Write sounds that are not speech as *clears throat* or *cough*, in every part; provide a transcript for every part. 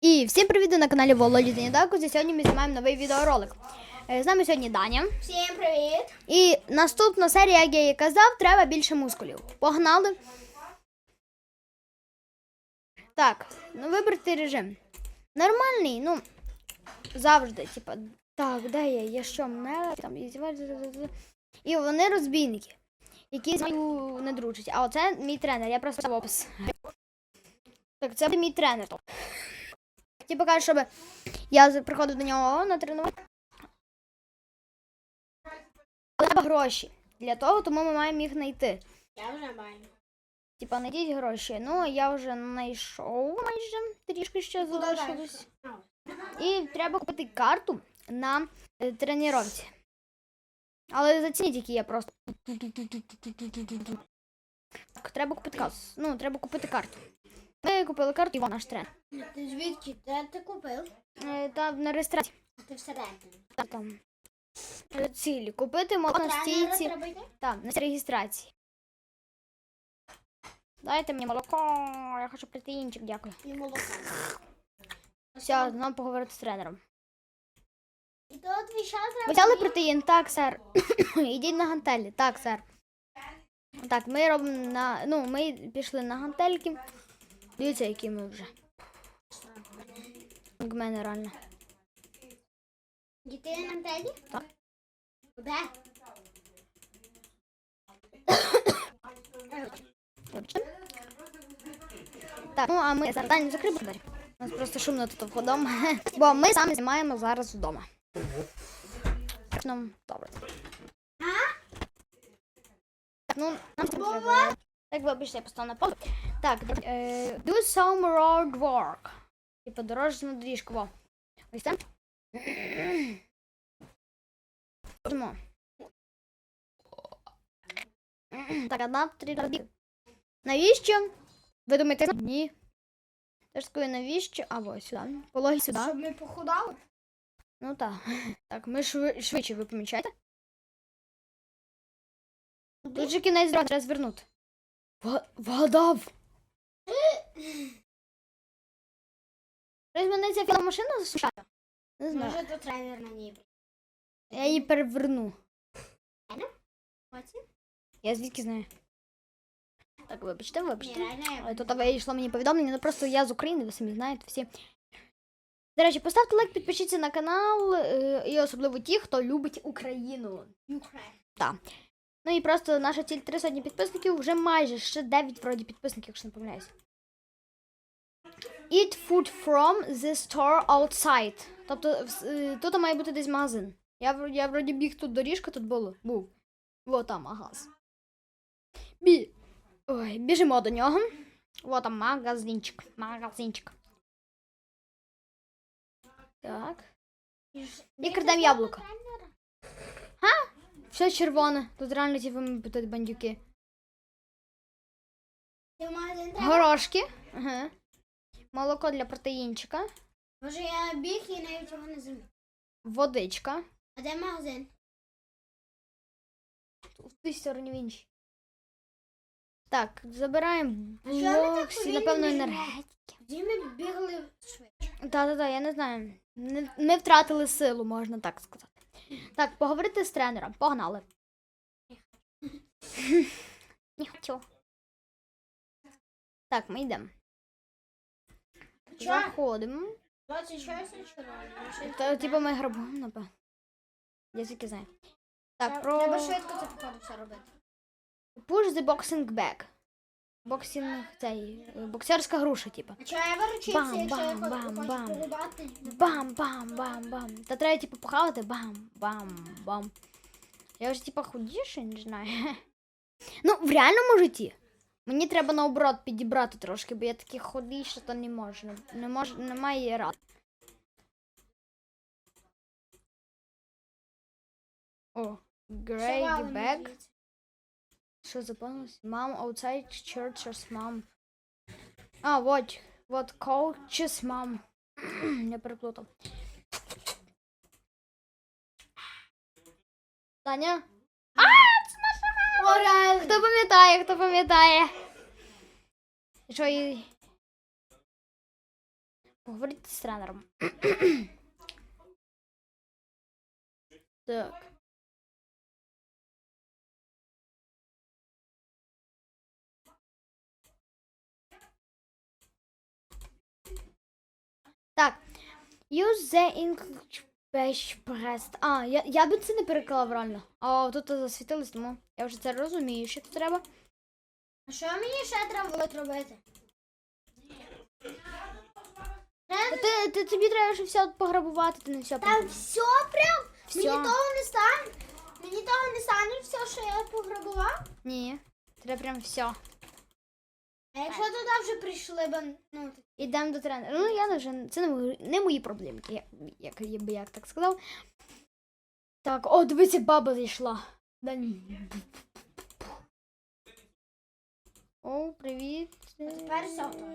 І всім привіт на каналі Володі Данідаку. Сьогодні ми знімаємо новий відеоролик. Е, З нами сьогодні Даня. Всім привіт! І наступна серія, як я і казав, треба більше мускулів. Погнали. Так, ну вибрати режим. Нормальний, ну, завжди, типа, так, де я? Я що, мене там і вони розбійники, які не дружать. А оце мій тренер, я просто в опис. Так, це мій тренер. Типу каже, щоб я приходив до нього на тренування. Але треба гроші. Для того, тому ми маємо їх знайти. Я вже маю. Типа, знайдіть гроші. Ну, я вже знайшов майже трішки ще залишилось. І треба купити карту на е, тренувці. Але зацініть, які я просто. Так, треба купити карту. Ну, треба купити карту. Ми купили карту, і вона наш тренер. Ти звідки? Де ти купив? Е, Там на реєстрації. А ти всередині. Та Там. е, Цілі. Купити молоко на стійці. треба йти? Так, на реєстрації. Дайте мені молоко. Я хочу протеїнчик, дякую. І молоко. Все, знову поговорити з тренером. І шанс Ви взяли протеїн? Так, сер. *coughs* Ідіть на гантелі. Так, сер. Так, ми робимо на. Ну, ми пішли на гантельки. Дивіться, які ми вже. Як мене реально. Діти на теді? Так. Де? Вибачте. Так, ну а ми зараз не закрили двері. У нас просто шумно тут входом. *laughs* Бо ми самі знімаємо зараз вдома. Ну, добре. Ну, нам треба. Так, вибачте, я поставила на паузу. Так, е, do some road work. Типа дорожню доріжку. Во. Ось. Ходимо. Так, одна, три, ради. Навіщо? Ви думаєте, ні. Теж скажу, навіщо? А ось сюди. Пологи сюди. Щоб ми похудали? Ну так. Так, ми шви... швидше, ви помічаєте? Тут же кінець дороги треба звернути. Вгадав! Щось мене ця філа машина засушає. Не знаю. Може, то тренер на ній. Я її переверну. Потім? Я звідки знаю. Так, вибачте, Ні, вибачте. реально Але я. тут вийшло мені повідомлення, ну просто я з України, ви самі знаєте всі. До речі, поставте лайк, підпишіться на канал, е, і особливо ті, хто любить Україну. Ukraine. Ну і просто наша ціль 3 сотні підписників, вже майже ще 9 вроді підписників, якщо не помиляюсь. Eat food from the store outside. Тобто е, тут має бути десь магазин. Я, я вроді біг тут доріжка, тут було. Був. Во там магаз. Бі... Ой, біжимо до нього. Во там магазинчик. Магазинчик. Так. І крадемо яблуко. Тренера? Все червоне. Тут реально ті бандюки. Ти в магазин треба? Горошки. Ага. Молоко для протеїнчика. Може, я біг і навіть його не замітив. Водичка. А де магазин? В тій стороні в іншій. Так, забираємо А що ми так боксі, повільно напевно, енергетики. Тоді ми бігли швидше. Та-та-та, я не знаю. Не- Ми втратили силу, можна так сказати. Так, поговорити з тренером. Погнали. Не хочу. *laughs* Так, ми йдемо. Заходимо. 26 червоно. Та, типу, ми грабуємо, напевно. Я тільки знаю. Так, про... Треба швидко це походу все робити. Push the boxing bag. Боксинг цей. е, Боксерська груша, типу. А чого я чіпси, Бам, якщо я бам, хочу бам, хочу бам. погрібати? Бам, бам, бам, бам. Та треба, типу, похавати. Бам, бам, бам. Я вже, типу, худіше, не знаю. *laughs* Ну, в реальному житті. Мені треба наоборот підібрати трошки, бо я такий худий, що то не можна. Не мож... Немає рад. О, ми звідси. Що заповнилось? Mom outside churches mom. А, вот. Вот coaches mom. *clears throat* Я переплутав. Таня? Ура! Хто пам'ятає, хто пам'ятає? Що і... Поговорити з тренером. так. Так. Use the English pressed. А, я, я би це не переклав реально. А тут засвітилось, тому я вже це розумію, що тут треба. А що мені ще треба буде робити? Та Ти, ти, тобі треба ще все пограбувати, ти не все Та пограбував. все прям? Всьо. Мені того не стане? Мені того не стане все, що я пограбував? Ні, треба прям все. А якщо туди вже прийшли б, ну, Ідемо до тренера. Ну, я вже це не мої, не мої проблеми, як, як я би як так сказав. Так, о, дивись, як баба зайшла. Да ні. О, привіт. тепер.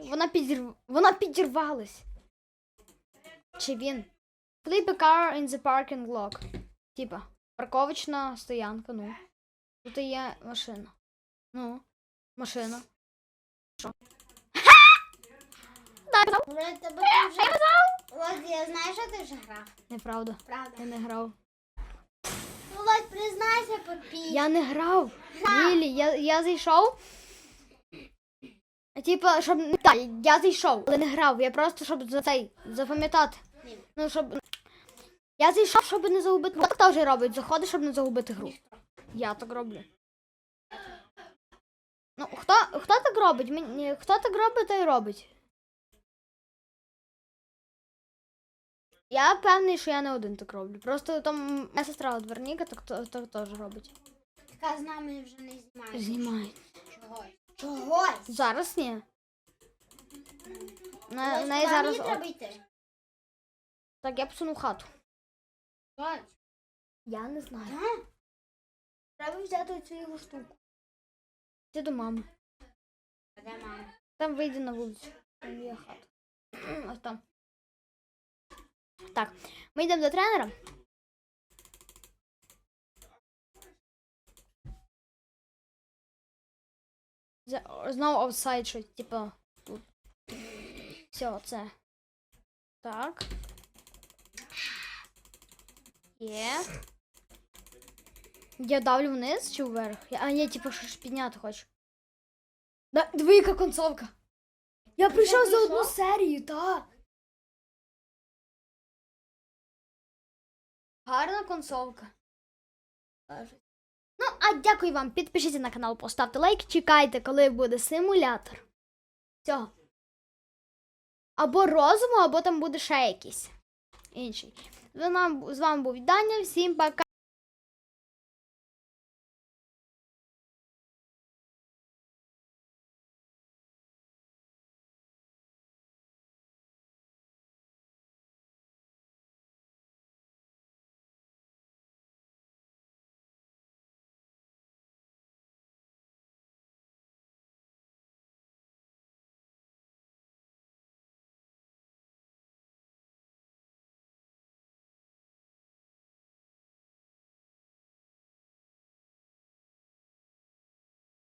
Вона підірв... Вона підірвалась. Чи він? Flip a car in the parking lot. Типа, парковочна стоянка, ну. Тут є машина. Ну, машина. Що? Вроде тебе ти вже... Володь, я знаю, що ти вже грав. Неправда. Правда. Я не грав. Володь, признайся, попій. Я не грав. Грав. Лілі, я, я зайшов. Типа, щоб. Так, я зайшов, але не грав. Я просто щоб за цей запам'ятати. Ні. Ну, щоб. Я зайшов, щоб не загубити. Хто так теж робить? Заходить, щоб не загубити гру. Я так роблю. Ну, хто, хто так робить? Мені, хто так робить, той робить. Я певний, що я не один так роблю. Просто там моя сестра от Верніка так, то- так теж робить. Така з нами вже не знімає. Знімає. Чогось. Чогось. Зараз ні. На, в неї зараз. мені треба йти? Так, я посуну хату. Володь, Я не знаю. а? Треба взяти цю його штуку. Ти до мами. Де мама? Там вийди на вулицю. Там є хата. Ось там. Так, ми йдемо до тренера. Знову офсайд щось, типу, тут. Все, це. Так. Є. Я давлю вниз чи вверх? Я- А, ні, типу, що ж підняти хочу. Да, диви, яка концовка. Я прийшов за одну серію, так. Гарна концовка. Ну, а дякую вам. Підпишіться на канал, поставте лайк, чекайте, коли буде симулятор. Цього. Або розуму, або там буде ще якийсь інший. З вами був Даня. Всім пока.